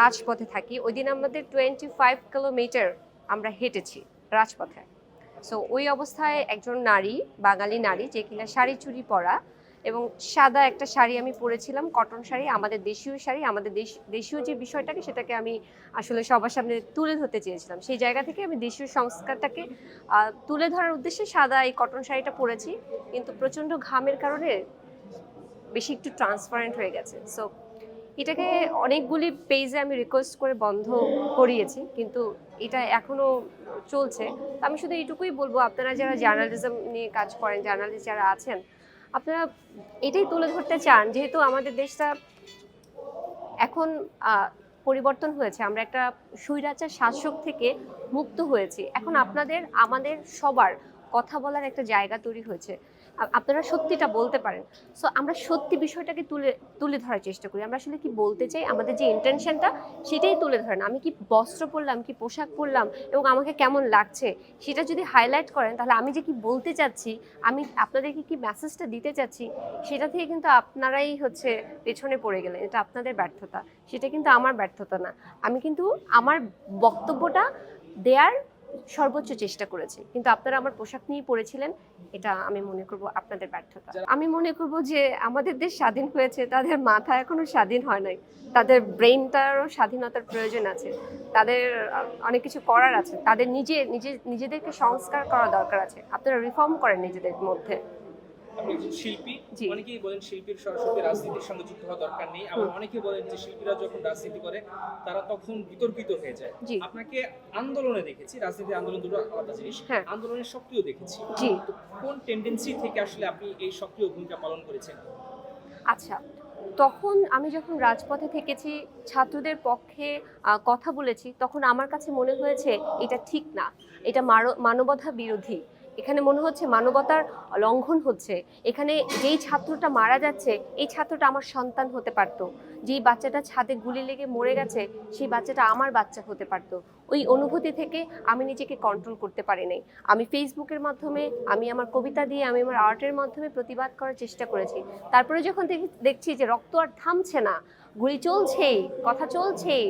রাজপথে থাকি ওই দিন আমাদের টোয়েন্টি ফাইভ কিলোমিটার আমরা হেঁটেছি রাজপথে। সো ওই অবস্থায় একজন নারী, বাঙালি নারী, যে কিনা শাড়ি চুরি পরা এবং সাদা একটা শাড়ি আমি পরেছিলাম, কটন শাড়ি, আমাদের দেশীয় শাড়ি, আমাদের দেশ, দেশীয় যে বিষয়টাকে সেটাকে আমি আসলে সবার সামনে তুলে ধরতে চেয়েছিলাম। সেই জায়গা থেকে আমি দেশীয় সংস্কারটাকে তুলে ধরার উদ্দেশ্যে সাদা এই কটন শাড়িটা পরেছি, কিন্তু প্রচণ্ড ঘামের কারণে বেশি একটু ট্রান্সপারেন্ট হয়ে গেছে। সো এটাকে অনেকগুলি পেজে আমি রিকোয়েস্ট করে বন্ধ করিয়েছি, কিন্তু এটা এখনও চলছে। আমি শুধু এইটুকুই বলব, আপনারা যারা জার্নালিজম নিয়ে কাজ করেন জার্নালিস্ট যারা আছেন, আপনারা এটাই তুলে ধরতে চান, যেহেতু আমাদের দেশটা এখন পরিবর্তন হয়েছে। আমরা একটা স্বৈরাচার শাসক থেকে মুক্ত হয়েছি। এখন আপনাদের, আমাদের সবার কথা বলার একটা জায়গা তৈরি হয়েছে। আপনারা সত্যিটা বলতে পারেন। সো আমরা সত্যি বিষয়টাকে তুলে তুলে ধরার চেষ্টা করি। আমরা আসলে কি বলতে চাই? আমাদের যে ইন্টেনশনটা সেটাই তুলে ধরেন। আমি কি বস্ত্র পরলাম, কি পোশাক পরলাম এবং আমাকে কেমন লাগছে, সেটা যদি হাইলাইট করেন, তাহলে আমি যে কি বলতে চাচ্ছি, আমি আপনাদেরকে কি মেসেজটা দিতে চাচ্ছি, সেটা থেকে কিন্তু আপনারাই হচ্ছে পেছনে পড়ে গেলেন। এটা আপনাদের ব্যর্থতা। সেটা কিন্তু আমার ব্যর্থতা না। আমি কিন্তু আমার বক্তব্যটা দেয়ার সর্বোচ্চ চেষ্টা করেছি। কিন্তু আপনারা আমার পোশাক নিয়ে পড়েছিলেন, এটা আমি মনে করব আপনাদের ব্যর্থতা। আমি মনে করব যে আমাদের দেশ স্বাধীন হয়েছে, তাদের মাথা এখনও স্বাধীন হয় নাই। তাদের ব্রেনটারও স্বাধীনতার প্রয়োজন আছে। তাদের অনেক কিছু করার আছে। তাদের নিজে নিজে, নিজেদেরকে সংস্কার করা দরকার আছে। আপনারা রিফর্ম করেন নিজেদের মধ্যে। আপনি শিল্পী। অনেকেই বলেন শিল্পীর সরাসরি রাজনীতির সঙ্গে যুক্ত হওয়া দরকার নেই। আবার। অনেকে বলেন যে শিল্পীরা যখন রাজনীতি করে তারা তখন বিতর্কিত হয়ে যায়। আপনাকে আন্দোলনে দেখেছি রাজনীতি আন্দোলন দুটো আলাদা জিনিস। হ্যাঁ। আন্দোলনের সক্রিয় দেখেছি। কোন টেন্ডেন্সি থেকে আসলে আপনি এই সক্রিয় ভূমিকা পালন করেছেন? আচ্ছা তখন আমি যখন রাজপথে থেকেছি ছাত্রদের পক্ষে কথা বলেছি তখন আমার কাছে মনে হয়েছে এটা ঠিক না। এটা মানবতা বিরোধী। এখানে মনে হচ্ছে মানবতার লঙ্ঘন হচ্ছে। এখানে যেই ছাত্রটা মারা যাচ্ছে, এই ছাত্রটা আমার সন্তান হতে পারতো। যেই বাচ্চাটা ছাদে গুলি লেগে মরে গেছে, সেই বাচ্চাটা আমার বাচ্চা হতে পারতো। ওই অনুভূতি থেকে আমি নিজেকে কন্ট্রোল করতে পারি নাই। আমি ফেসবুকের মাধ্যমে, আমি আমার কবিতা দিয়ে, আমি আমার আর্টের মাধ্যমে প্রতিবাদ করার চেষ্টা করেছি। তারপরে যখন দেখি- দেখছি যে রক্ত আর থামছে না গুলি চলছেই কথা চলছেই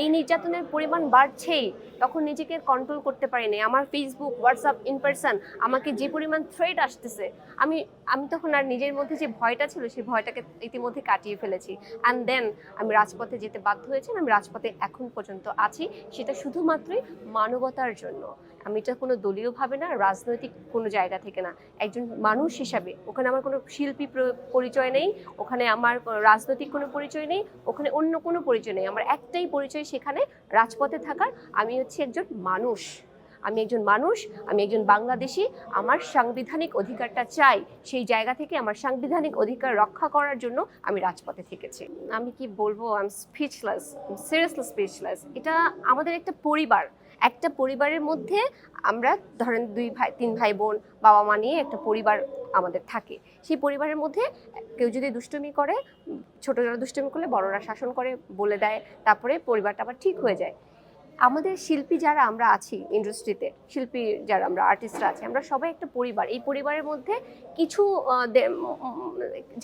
এই নির্যাতনের পরিমাণ বাড়ছেই তখন নিজেকে কন্ট্রোল করতে পারিনি। আমার ফেসবুক হোয়াটসঅ্যাপ ইন পার্সন আমাকে যে পরিমাণ থ্রেড আসতেছে, আমি আমি তখন আর নিজের মধ্যে যে ভয়টা ছিল, সেই ভয়টাকে ইতিমধ্যে কাটিয়ে ফেলেছি। অ্যান্ড দেন আমি রাজপথে যেতে বাধ্য হয়েছি, আমি রাজপথে এখন পর্যন্ত আছি, সেটা শুধুমাত্রই মানবতার জন্য। আমি এটা কোনো দলীয়ভাবে না, রাজনৈতিক কোনো জায়গা থেকে না। একজন মানুষ হিসাবে, ওখানে আমার কোনো শিল্পী প্র- পরিচয় নেই, ওখানে আমার রাজনৈতিক কোনো পরিচয় নেই, ওখানে অন্য কোনো পরিচয় নেই। আমার একটাই পরিচয় সেখানে, রাজপথে থাকার। আমি হচ্ছে একজন মানুষ। আমি একজন মানুষ, আমি একজন বাংলাদেশি, আমার সাংবিধানিক অধিকারটা চাই। সেই জায়গা থেকে আমার সাংবিধানিক অধিকার রক্ষা করার জন্য আমি রাজপথে থেকেছি। আমি কি বলব? I am speechless seriously speechless এটা আমাদের একটা পরিবার। একটা পরিবারের মধ্যে আমরা ধরেন দুই ভাই, তিন ভাই বোন, বাবা মা নিয়ে একটা পরিবার আমাদের থাকে। সেই পরিবারের মধ্যে কেউ যদি দুষ্টুমি করে, ছোটরা দুষ্টুমি করলে বড়রা শাসন করে বলে দেয়, তারপরে পরিবারটা আবার ঠিক হয়ে যায়। আমাদের শিল্পী যারা আমরা আছি ইন্ডাস্ট্রিতে, শিল্পী যারা আমরা, আর্টিস্টরা আছি, আমরা সবাই একটা পরিবার। এই পরিবারের মধ্যে কিছু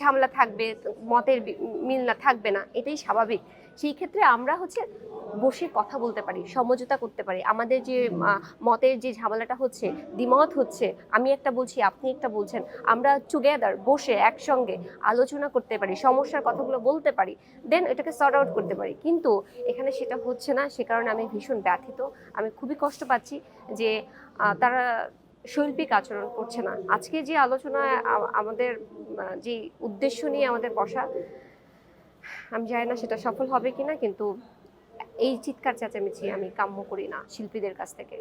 ঝামেলা থাকবে, মতের মিল না থাকবে না, এটাই স্বাভাবিক। সেই ক্ষেত্রে আমরা হচ্ছে বসে কথা বলতে পারি সমঝোতা করতে পারি। আমাদের যে মতের যে ঝামেলাটা হচ্ছে দ্বিমত হচ্ছে আমি একটা বলছি আপনি একটা বলছেন আমরা টুগেদার বসে একসঙ্গে আলোচনা করতে পারি সমস্যার কথাগুলো বলতে পারি দেন এটাকে সর্ট আউট করতে পারি। কিন্তু এখানে সেটা হচ্ছে না সে কারণে আমি ভীষণ ব্যথিত আমি খুবই কষ্ট পাচ্ছি যে তারা শৈল্পিক আচরণ করছে না। আজকে যে আলোচনায় আমাদের যে উদ্দেশ্য নিয়ে আমাদের বসা আমি জানি না সেটা সফল হবে কিনা কিন্তু এই চিৎকার চেঁচামেচি আমি কাম্য করি না শিল্পীদের কাছ থেকে।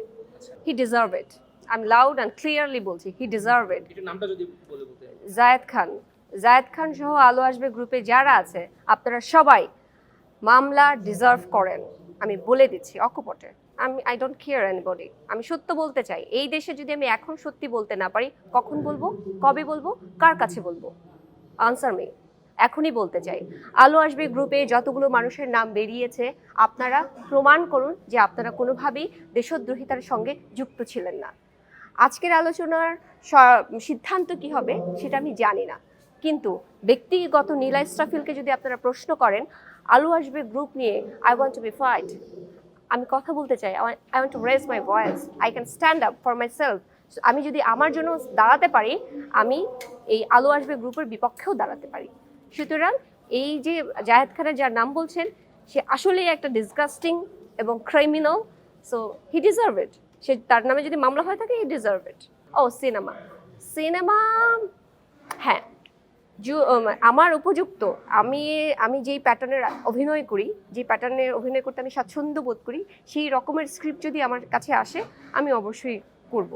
হি ডিজার্ভ ইট আমি লাউড অ্যান্ড ক্লিয়ারলি বলছি হি ডিজার্ভ ইট একটু নামটা যদি বলে জায়েদ খান। জায়েদ খান সহ আলো আসবে গ্রুপে যারা আছে আপনারা সবাই মামলা ডিজার্ভ করেন। আমি বলে দিচ্ছি অকপটে। আমি আই ডোন্ট কেয়ার এনিবডি আমি সত্য বলতে চাই। এই দেশে যদি আমি এখন সত্যি বলতে না পারি কখন বলব কবে বলব কার কাছে বলব? আনসার মি এখনই বলতে চাই। আলো আসবে গ্রুপে যতগুলো মানুষের নাম বেরিয়েছে, আপনারা প্রমাণ করুন যে আপনারা কোনোভাবেই দেশদ্রোহিতার সঙ্গে যুক্ত ছিলেন না। আজকের আলোচনার সিদ্ধান্ত কি হবে সেটা আমি জানি না। কিন্তু ব্যক্তিগত নীলা ইস্টাফিলকে যদি আপনারা প্রশ্ন করেন, আলু আসবে গ্রুপ নিয়ে I want to be fight আমি কথা বলতে চাই I want to raise my voice I can stand up for myself আমি যদি আমার জন্য দাঁড়াতে পারি, আমি এই আলো আসবে গ্রুপের বিপক্ষেও দাঁড়াতে পারি। সুতরাং এই যে জাহেদ খানের যার নাম বলছেন, সে আসলেই একটা ডিসগাস্টিং এবং criminal so he deserve it সে তার নামে যদি মামলা হয়ে থাকে হি ডিজার্ভ ইট ও, সিনেমা। সিনেমা হ্যাঁ। আমার উপযুক্ত। আমি আমি যেই প্যাটার্নের অভিনয় করি যে প্যাটার্নের অভিনয় করতে আমি স্বাচ্ছন্দ্য বোধ করি, সেই রকমের স্ক্রিপ্ট যদি আমার কাছে আসে, আমি অবশ্যই করব।